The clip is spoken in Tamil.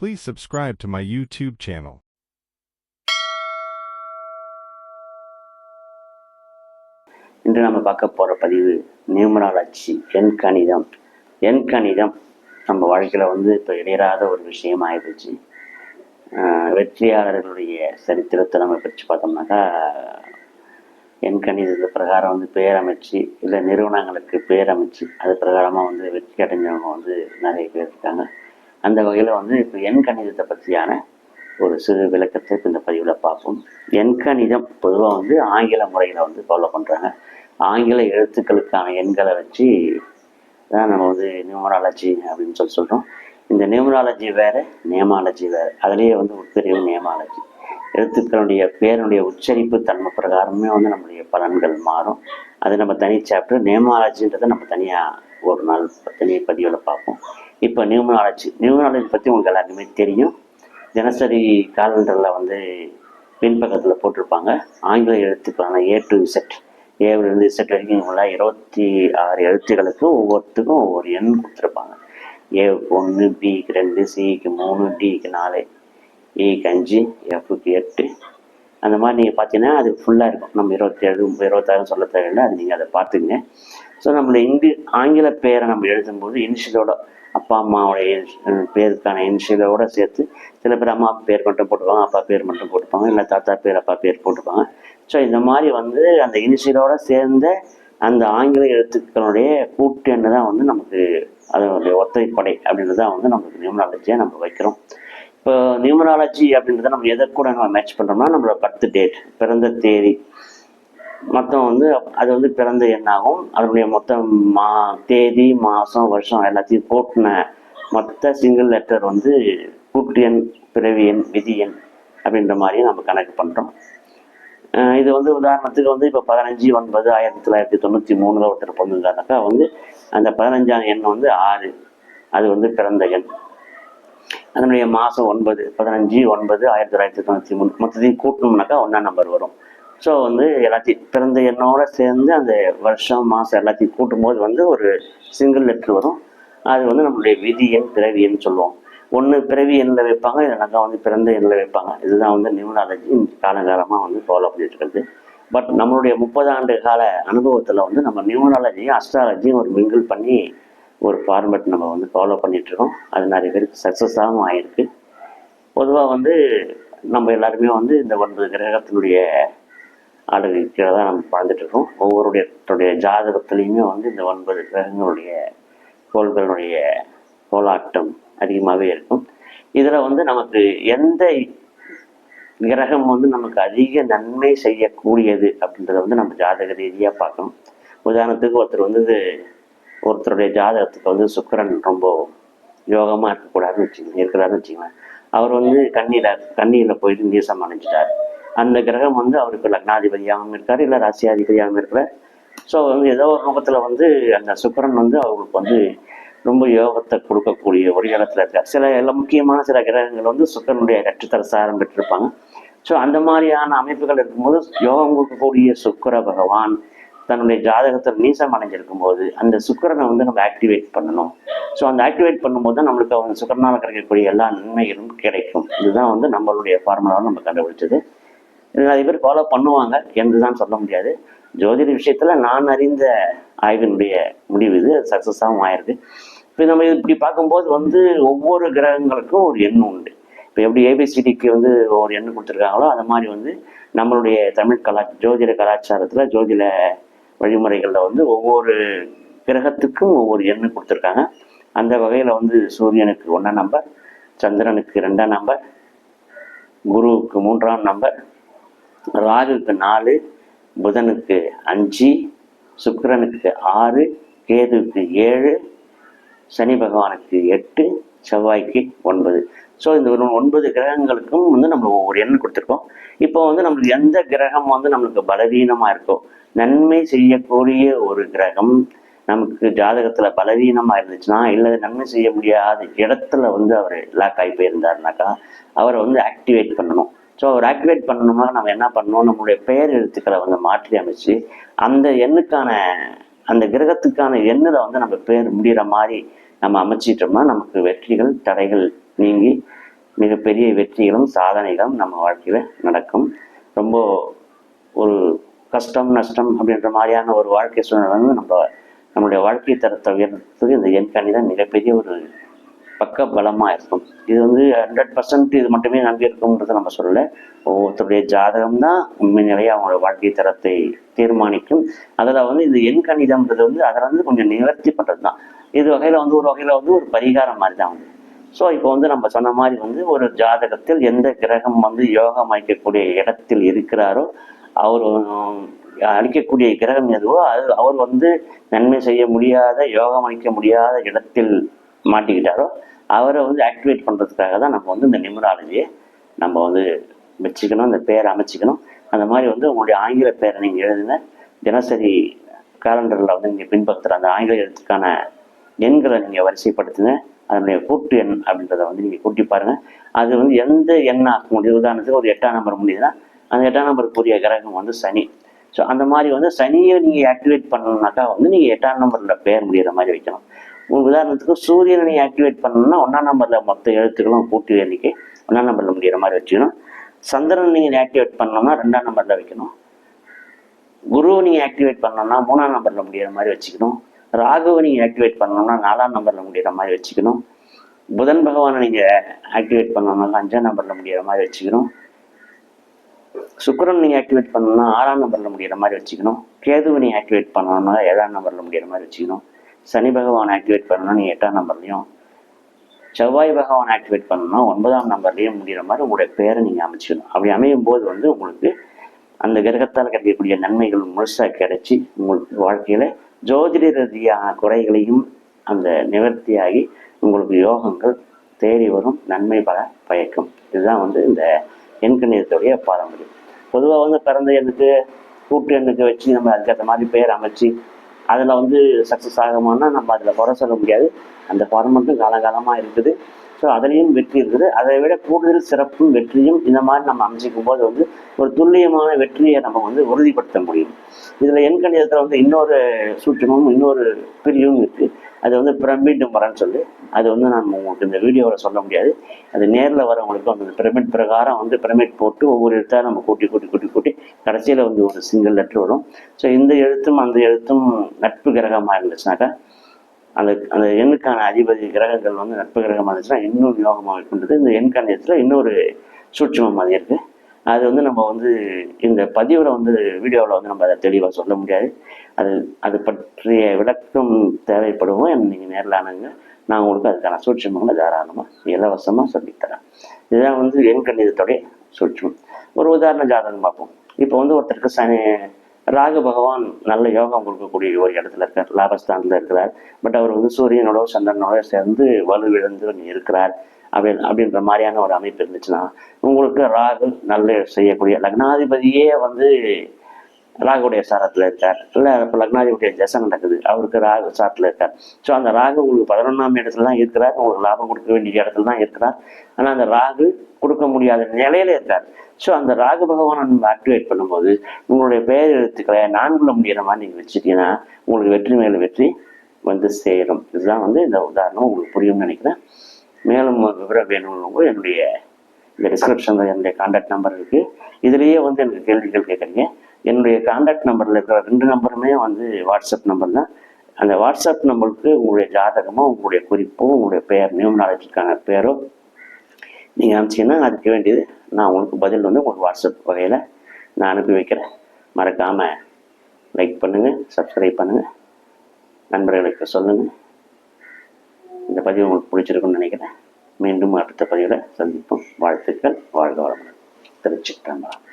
Please subscribe to my YouTube channel. இன்று நம்ம பார்க்க போகிற பதிவு நியூமராலஜி எண் கணிதம். எண் கணிதம் நம்ம வாழ்க்கையில் வந்து இப்போ இடையறாத ஒரு விஷயம் ஆயிடுச்சு. வெற்றியாளர்களுடைய சரித்திரத்தை நம்ம பிரித்து பார்த்தோம்னாக்கா எண் கணிதத்து பிரகாரம் வந்து பேர் அமைச்சு இல்லை நிறுவனங்களுக்கு பேர் அமைச்சு அது பிரகாரமாக வந்து வெற்றி அடைஞ்சவங்க வந்து நிறைய பேர் இருக்காங்க. அந்த வகையில் வந்து இப்போ எண் கணிதத்தை பற்றியான ஒரு சிறு விளக்கத்தை இப்போ இந்த பதிவில் பார்ப்போம். எண்கணிதம் பொதுவாக வந்து ஆங்கில முறையில் வந்து ஃபாலோ பண்ணுறாங்க ஆங்கில எழுத்துக்களுக்கான எண்களை வச்சு தான் நம்ம வந்து நியூமராலஜி அப்படின்னு சொல்லி சொல்கிறோம் இந்த நியூமராலஜி வேறு நேமாலஜி வேறு. அதுலேயே வந்து உட்பிரிவு நேமாலஜி எழுத்துக்களுடைய பேருடைய உச்சரிப்பு தன்மை பிரகாரமே வந்து நம்மளுடைய பலன்கள் மாறும். அது நம்ம தனி சாப்டர் நேமாலஜின்றதை நம்ம தனியாக ஒரு நாள் தனி பதிவில் பார்ப்போம். இப்போ நியூமனாலஜி நியூமனாலஜி பற்றி உங்களுக்கு எல்லாருக்குமே தெரியும். தினசரி காலண்டரில் வந்து பின்பக்கத்தில் போட்டிருப்பாங்க. ஆங்கில எழுத்துக்களான ஏ டு இசட் ஏவிலிருந்து இசட் வரைக்கும் உள்ள இருபத்தி ஆறு எழுத்துக்களுக்கு ஒவ்வொருத்துக்கும் ஒவ்வொரு எண் கொடுத்துருப்பாங்க. ஏவுக்கு ஒன்று பிக்கு ரெண்டு சிக்கு மூணு டிக்கு நாலு e ஏக்கு அஞ்சு எஃப்க்கு எட்டு. அந்த மாதிரி நீங்கள் பார்த்தீங்கன்னா அது ஃபுல்லாக இருக்கும். நம்ம இருபத்தேழு இருபத்தாறு சொல்ல தேவையில்லை. அது நீங்கள் அதை பார்த்துக்குங்க. ஸோ நம்மள இங்கு ஆங்கில பேரை நம்ம எழுதும்போது இனிஷியலோட அப்பா அம்மாவுடைய பேருக்கான இனிஷியலோட சேர்த்து சில பேர் அம்மா பேர் மட்டும் போட்டுப்பாங்க அப்பா பேர் மட்டும் போட்டுப்பாங்க இல்லை தாத்தா பேர் அப்பா பேர் போட்டுப்பாங்க. ஸோ இந்த மாதிரி வந்து அந்த இனிஷியலோட சேர்ந்த அந்த ஆங்கில எழுத்துக்களுடைய கூட்டுன்னு தான் வந்து நமக்கு அதனுடைய ஒத்தைப்படை அப்படின்றது தான் வந்து நமக்கு நியூமராலஜியாக நம்ம வைக்கிறோம். இப்போ நியூமராலஜி அப்படின்றத நம்ம எதை கூட நம்ம மேட்ச் பண்ணுறோம்னா நம்மளோட பர்த் டேட் பிறந்த தேதி மொத்தம் வந்து அது வந்து பிறந்த எண்ணாகும். அதனுடைய மொத்தம் மா தேதி மாதம் வருஷம் எல்லாத்தையும் கூட்டின மொத்த சிங்கிள் லெட்டர் வந்து கூட்டு எண் பிறவி எண் விதி எண் அப்படின்ற மாதிரி நம்ம கணக்கு பண்ணுறோம் இது வந்து உதாரணத்துக்கு வந்து இப்போ பதினஞ்சு ஒன்பது ஆயிரத்தி தொள்ளாயிரத்தி தொண்ணூற்றி மூணில் ஒருத்தர் பிறந்திருந்தாருனாக்கா வந்து அந்த பதினஞ்சாம் எண் வந்து ஆறு. அது வந்து பிறந்த எண். அதனுடைய மாதம் ஒன்பது பதினஞ்சு ஒன்பது ஆயிரத்தி தொள்ளாயிரத்தி தொண்ணூற்றி மூணு. மொத்தத்தையும் கூட்டணும்னாக்கா ஒன்றா நம்பர் வரும். ஸோ வந்து எல்லாத்தையும் பிறந்த எண்ணோட சேர்ந்து அந்த வருஷம் மாதம் எல்லாத்தையும் கூட்டும்போது வந்து ஒரு சிங்கிள் லெட்ரு வரும். அது வந்து நம்மளுடைய விதி எண் பிறவி எண் சொல்லுவோம். ஒன்று பிறவி எண்ணில் வைப்பாங்க இல்லைனாக்கா வந்து பிறந்த எண்ணில் வைப்பாங்க. இதுதான் வந்து நியூமராலஜி காலங்காலமாக வந்து ஃபாலோ பண்ணிட்டு இருக்கிறது. பட் நம்மளுடைய முப்பது ஆண்டு கால அனுபவத்தில் வந்து நம்ம நியூமராலஜியும் அஸ்ட்ராலஜியும் ஒரு மிங்கிள் பண்ணி ஒரு ஃபார்மேட் நம்ம வந்து ஃபாலோ பண்ணிட்டு இருக்கோம். அது நிறைய பேருக்கு சக்ஸஸாகவும் ஆயிருக்கு. பொதுவாக வந்து நம்ம எல்லாருமே வந்து இந்த ஒன்பது கிரகத்தினுடைய ஆளுகை கீழே தான் நம்ம வாழ்ந்துட்டுருக்கோம். ஒவ்வொருடைய ஜாதகத்துலேயுமே வந்து இந்த ஒன்பது கிரகங்களுடைய கோள்களுடைய கோலாட்டம் அதிகமாகவே இருக்கும். இதில் வந்து நமக்கு எந்த கிரகம் வந்து நமக்கு அதிக நன்மை செய்யக்கூடியது அப்படின்றத வந்து நம்ம ஜாதக ரீதியாக பார்க்கணும். உதாரணத்துக்கு ஒருத்தர் வந்து ஒருத்தருடைய ஜாதகத்துக்கு வந்து சுக்கிரன் ரொம்ப யோகமாக இருக்கக்கூடாதுன்னு வச்சுக்கோங்க இருக்கிறாருன்னு வச்சுக்கோங்களேன் அவர் வந்து கண்ணியில் கண்ணியில் போயிட்டு நீசம் அணைஞ்சிட்டார் அந்த கிரகம் வந்து அவருக்கு லக்னாதிபதியாகவும் இருக்கார் இல்லை ராசியாதிபதியாகவும் இருக்கிறார் ஸோ வந்து ஏதோ ஒரு ரூபத்தில் வந்து அந்த சுக்கரன் வந்து அவங்களுக்கு வந்து ரொம்ப யோகத்தை கொடுக்கக்கூடிய ஒரு இடத்துல இருக்கார். சில எல்லா முக்கியமான சில கிரகங்கள் வந்து சுக்கரனுடைய நட்சத்திர சாரம் பெற்றிருப்பாங்க ஸோ அந்த மாதிரியான அமைப்புகள் இருக்கும்போது யோகம் கொடுக்கக்கூடிய சுக்கர பகவான் தன்னுடைய ஜாதகத்தில் நீசம் அடைஞ்சிருக்கும் போது அந்த சுக்கிரனை வந்து நம்ம ஆக்டிவேட் பண்ணணும். ஸோ அந்த ஆக்டிவேட் பண்ணும்போது தான் நம்மளுக்கு அவங்க சுக்கரனால் கிடைக்கக்கூடிய எல்லா நன்மைகளும் கிடைக்கும். இதுதான் வந்து நம்மளுடைய ஃபார்முலாவை நம்ம கண்டுபிடிச்சது. நிறைய பேர் ஃபாலோ பண்ணுவாங்க என்றுதான் சொல்ல முடியாது. ஜோதிட விஷயத்துல நான் அறிந்த ஆய்வினுடைய முடிவு இது சக்ஸஸாகவும் ஆயிருக்கு. இப்போ நம்ம இப்படி பார்க்கும்போது வந்து ஒவ்வொரு கிரகங்களுக்கும் ஒரு எண் உண்டு. இப்போ எப்படி ஏபிசிடிக்கு வந்து ஒரு எண்ணு கொடுத்துருக்காங்களோ அது மாதிரி வந்து நம்மளுடைய தமிழ் கலா ஜோதிட கலாச்சாரத்தில் ஜோதிட வழிமுறைகளில் வந்து ஒவ்வொரு கிரகத்துக்கும் ஒவ்வொரு எண் கொடுத்துருக்காங்க. அந்த வகையில் வந்து சூரியனுக்கு ஒன்றாம் நம்பர் சந்திரனுக்கு ரெண்டாம் நம்பர் குருவுக்கு மூன்றாம் நம்பர் ராகுக்கு நாலு புதனுக்கு அஞ்சு சுக்கிரனுக்கு ஆறு கேதுவுக்கு ஏழு சனி பகவானுக்கு எட்டு செவ்வாய்க்கு ஒன்பது. ஸோ இந்த ஒரு ஒன்பது கிரகங்களுக்கும் வந்து நம்ம ஒவ்வொரு எண்ணம் கொடுத்துருக்கோம். இப்போ வந்து நம்மளுக்கு எந்த கிரகம் வந்து நம்மளுக்கு பலவீனமாக இருக்கோ நன்மை செய்யக்கூடிய ஒரு கிரகம் நமக்கு ஜாதகத்தில் பலவீனமாக இருந்துச்சுன்னா இல்லை நன்மை செய்ய முடியாத இடத்துல வந்து அவர் லாக் ஆகி போயிருந்தாருனாக்கா அவரை வந்து ஆக்டிவேட் பண்ணணும். ஸோ அவர் ஆக்டிவேட் பண்ணணும்னா நம்ம என்ன பண்ணணும்? நம்மளுடைய பெயர் எழுத்துக்களை வந்து மாற்றி அமைச்சு அந்த எண்ணுக்கான அந்த கிரகத்துக்கான எண்ணில் வந்து நம்ம பேர் முடிகிற மாதிரி நம்ம அமைச்சிட்டோம்னா நமக்கு வெற்றிகள் தடைகள் நீங்கி மிகப்பெரிய வெற்றிகளும் சாதனைகளும் நம்ம வாழ்க்கையில் நடக்கும். ரொம்ப ஒரு கஷ்டம் நஷ்டம் அப்படின்ற மாதிரியான ஒரு வாழ்க்கை சூழ்நிலை வந்து நம்ம நம்மளுடைய வாழ்க்கை தரத்தை உயர்த்துக்கு இந்த எண்கணி தான் மிகப்பெரிய ஒரு பக்க பலமாக இருக்கும் இது வந்து ஹண்ட்ரட் பர்சன்ட் இது மட்டுமே நம்பி இருக்கும்ன்றதை நம்ம சொல்லலை. ஒவ்வொருத்தருடைய ஜாதகம் தான் உண்மையிலேயே அவங்களோட வாழ்க்கை தரத்தை தீர்மானிக்கும். அதில் வந்து இந்த எண் கணிதம்ன்றது வந்து அதில் வந்து கொஞ்சம் நிவர்த்தி பண்ணுறது தான் இது வகையில் வந்து ஒரு வகையில் வந்து ஒரு பரிகாரம் மாதிரி தான் வந்து. ஸோ இப்போ வந்து நம்ம சொன்ன மாதிரி வந்து ஒரு ஜாதகத்தில் எந்த கிரகம் வந்து யோகம் அமைக்கக்கூடிய இடத்தில் இருக்கிறாரோ அவர் அளிக்கக்கூடிய கிரகம் எதுவோ அது அவர் வந்து நன்மை செய்ய முடியாத யோகம் அளிக்க முடியாத இடத்தில் மாட்டிக்கிட்டாரோ அவரை வந்து ஆக்டிவேட் பண்ணுறதுக்காக தான் நம்ம வந்து இந்த நிமராலஜியை நம்ம வந்து வச்சுக்கணும் இந்த பேரை அமைச்சிக்கணும். அந்த மாதிரி வந்து உங்களுடைய ஆங்கில பேரை நீங்கள் எழுதுங்க. தினசரி காலண்டரில் வந்து நீங்கள் பின்பற்றுற அந்த ஆங்கில எழுத்துக்கான எண்களை நீங்கள் வரிசைப்படுத்துங்க. அதனுடைய கூட்டு எண் அப்படின்றத வந்து நீங்கள் கூட்டி பாருங்கள் அது வந்து எந்த எண்ணாக முடியும் உதாரணத்துக்கு ஒரு எட்டாம் நம்பர் முடியுதுன்னா அந்த எட்டாம் நம்பருக்குரிய கிரகம் வந்து சனி. ஸோ அந்த மாதிரி வந்து சனியை நீங்கள் ஆக்டிவேட் பண்ணணுனாக்கா வந்து நீங்கள் எட்டாம் நம்பரில் பேர் முடிகிற மாதிரி வைக்கணும். உதாரணத்துக்கு சூரியனை நீங்கள் ஆக்டிவேட் பண்ணணும்னா ஒன்றாம் நம்பரில் மொத்த எழுத்துக்களும் கூட்டி எண்ணிக்கை ஒன்றாம் நம்பரில் முடிகிற மாதிரி வச்சுக்கணும். சந்திரன் நீங்கள் ஆக்டிவேட் பண்ணணும்னா ரெண்டாம் நம்பரில் வைக்கணும். குருவை நீங்கள் ஆக்டிவேட் பண்ணணும்னா மூணாம் நம்பரில் முடிகிற மாதிரி வச்சுக்கணும். ராகுவை நீங்கள் ஆக்டிவேட் பண்ணணும்னா நாலாம் நம்பரில் முடிகிற மாதிரி வச்சுக்கணும். புதன் பகவானை நீங்கள் ஆக்டிவேட் பண்ணணும்னா அஞ்சாம் நம்பரில் முடிகிற மாதிரி வச்சுக்கணும். சுக்கரன் நீங்கள் ஆக்டிவேட் பண்ணணும்னா ஆறாம் நம்பரில் முடிகிற மாதிரி வச்சுக்கணும். கேதுவை நீங்கள் ஆக்டிவேட் பண்ணணும்னா ஏழாம் நம்பரில் முடிகிற மாதிரி வச்சுக்கணும். சனி பகவான் ஆக்டிவேட் பண்ணணும்னா நீ எட்டாம் நம்பர்லையும் செவ்வாய் பகவான் ஆக்டிவேட் பண்ணணும்னா ஒன்பதாம் நம்பர்லேயும் முடிகிற மாதிரி உங்களுடைய பேரை நீங்கள் அமைச்சிக்கணும். அப்படி அமையும் போது வந்து உங்களுக்கு அந்த கிரகத்தால் கிடைக்கக்கூடிய நன்மைகள் முழுசாக கிடைச்சி உங்களுக்கு வாழ்க்கையில் ஜோதிட ரீதியான குறைகளையும் அந்த நிவர்த்தியாகி உங்களுக்கு யோகங்கள் தேடி வரும் நன்மை பல பயக்கும். இதுதான் வந்து இந்த எண்கணிதத்துடைய பாரம்பரியம். பொதுவாக வந்து பிறந்த எண்ணுக்கு கூட்டு எண்ணுக்கு வச்சு நம்ம அதுக்கேற்ற மாதிரி பேர் அமைச்சு அதில் வந்து சக்ஸஸ் ஆகமானால் நம்ம அதில் குறை சொல்ல முடியாது. அந்த ஃபார்மெட்டும் காலகாலமாக இருக்குது. ஸோ அதுலேயும் வெற்றி இருக்குது. அதை விட கூடுதல் சிறப்பும் வெற்றியும் இந்த மாதிரி நம்ம அமைச்சிக்கும் போது வந்து ஒரு துல்லியமான வெற்றியை நம்ம வந்து உறுதிப்படுத்த முடியும். இதில் எண் கணிதத்தில் வந்து இன்னொரு சூட்சமும் இன்னொரு பிரிவும் இருக்குது அது வந்து பிரமிட் முறைன்னு சொல்லி. அது வந்து நான் உங்களுக்கு இந்த வீடியோவில் சொல்ல முடியாது. அது நேரில் வரவங்களுக்கு அந்த பிரமிட் பிரகாரம் வந்து பிரமிட் போட்டு ஒவ்வொரு இடத்தையும் நம்ம கூட்டி கூட்டி கூட்டி கூட்டி கடைசியில் வந்து ஒரு சிங்கிள் லெட்டர் வரும். ஸோ இந்த எழுத்தும் அந்த எழுத்தும் நட்பு கிரகமாக இருந்துச்சுனாக்கா அந்த அந்த எண்ணுக்கான அதிபதி கிரகங்கள் வந்து நட்பு கிரகமாக இருந்துச்சுன்னா இன்னும் யோகமாக இருக்கின்றது இந்த எண் கணிதத்தில் இன்னொரு சூட்சமம் மாதிரி இருக்குது அது வந்து நம்ம வந்து இந்த பதிவில் வந்து வீடியோவில் வந்து நம்ம அதை தெளிவாக சொல்ல முடியாது. அது அது பற்றிய விளக்கம் தேவைப்படுவோம் நீங்கள் நேரில் அணுங்க நான் உங்களுக்கு அதுக்கான சூட்சமங்களை தாராளமாக இலவசமாக சொல்லித்தரேன் இதுதான் வந்து எண் கணிதத்துடைய சூட்சமம். ஒரு உதாரண ஜாதகம் பார்ப்போம். இப்போ வந்து ஒருத்தருக்கு சனி ராகு பகவான் நல்ல யோகம் கொடுக்கக்கூடிய ஒரு இடத்துல இருக்கார் லாபஸ்தானத்தில் இருக்கிறார். பட் அவர் வந்து சூரியனோட சந்திரனோட சேர்ந்து வலுவிழந்து இருக்கிறார். அப்படி அப்படின்ற மாதிரியான ஒரு அமைப்பு இருந்துச்சுன்னா உங்களுக்கு ராகு நல்ல செய்யக்கூடிய லக்னாதிபதியே வந்து ராகுடைய சாரத்தில் இருக்கார். இல்லை இப்போ லக்னாதிபதியுடைய தசை நடக்குது. அவருக்கு ராகு சாரத்தில் இருக்கார். ஸோ அந்த ராகு உங்களுக்கு பதினொன்றாம் இடத்துல தான் இருக்கிறார். உங்களுக்கு லாபம் கொடுக்க வேண்டிய இடத்துல தான் இருக்கிறார். ஆனால் அந்த ராகு கொடுக்க முடியாத நிலையில இருக்கார். ஸோ அந்த ராகு பகவானை நம்ம ஆக்டிவேட் பண்ணும்போது உங்களுடைய பெயர் எழுத்துக்களை நான்குல முடியிற மாதிரி நீங்கள் வச்சுட்டீங்கன்னா உங்களுக்கு வெற்றி மேல வெற்றி வந்து சேரும். இதுதான் வந்து இந்த உதாரணம். உங்களுக்கு புரியும்னு நினைக்கிறேன். மேலும் விவரம் வேணும்னு என்னுடைய இந்த டிஸ்கிரிப்ஷனில் என்னுடைய கான்டாக்ட் நம்பர் இருக்குது இதுலேயே வந்து எனக்கு கேள்விகள் கேட்குறீங்க. என்னுடைய காண்டாக்ட் நம்பரில் இருக்கிற ரெண்டு நம்பருமே வந்து வாட்ஸ்அப் நம்பர் தான். அந்த வாட்ஸ்அப் நம்பருக்கு உங்களுடைய ஜாதகமோ உங்களுடைய குறிப்போ உங்களுடைய பெயர் நியூம் நாலேஜுக்கான பேரோ நீங்கள் அனுப்பிச்சிங்கன்னா அதுக்கு வேண்டியது நான் உங்களுக்கு பதில் வந்து உங்களுக்கு வாட்ஸ்அப் வகையில் நான் அனுப்பி வைக்கிறேன். மறக்காமல் லைக் பண்ணுங்கள் சப்ஸ்கிரைப் பண்ணுங்கள் நண்பர்களுக்கு சொல்லுங்கள் இந்த பதிவு உங்களுக்கு பிடிச்சிருக்குன்னு நினைக்கிறேன். மீண்டும் அடுத்த பதிவில் சந்திப்போம். வாழ்த்துக்கள் வாழ்க வளமுடன். திருச்சிற்றம்பலம்.